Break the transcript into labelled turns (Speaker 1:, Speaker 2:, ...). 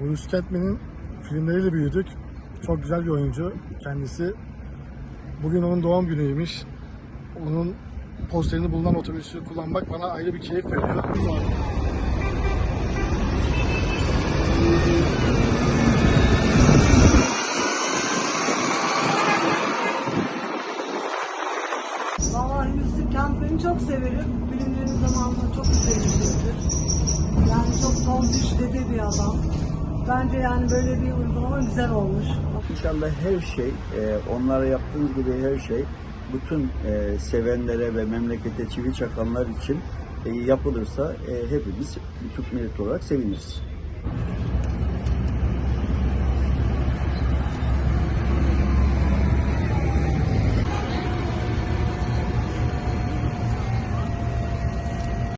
Speaker 1: Bruce Catman'in filmleriyle büyüdük. Çok güzel bir oyuncu kendisi. Bugün onun doğum günüymüş. Onun posterini bulunan otobüsü kullanmak bana ayrı bir keyif veriyor.
Speaker 2: Vallahi Hüsnü çok severim. Filmlerin zamanında çok izlemişimdir. Yani çok tombiş dede bir adam. Bence yani böyle bir uygulama güzel olmuş.
Speaker 3: İnşallah her şey, e, onlara yaptığınız gibi her şey bütün e, sevenlere ve memlekete çivi çakanlar için e, yapılırsa e, hepimiz Türk milleti olarak seviniriz.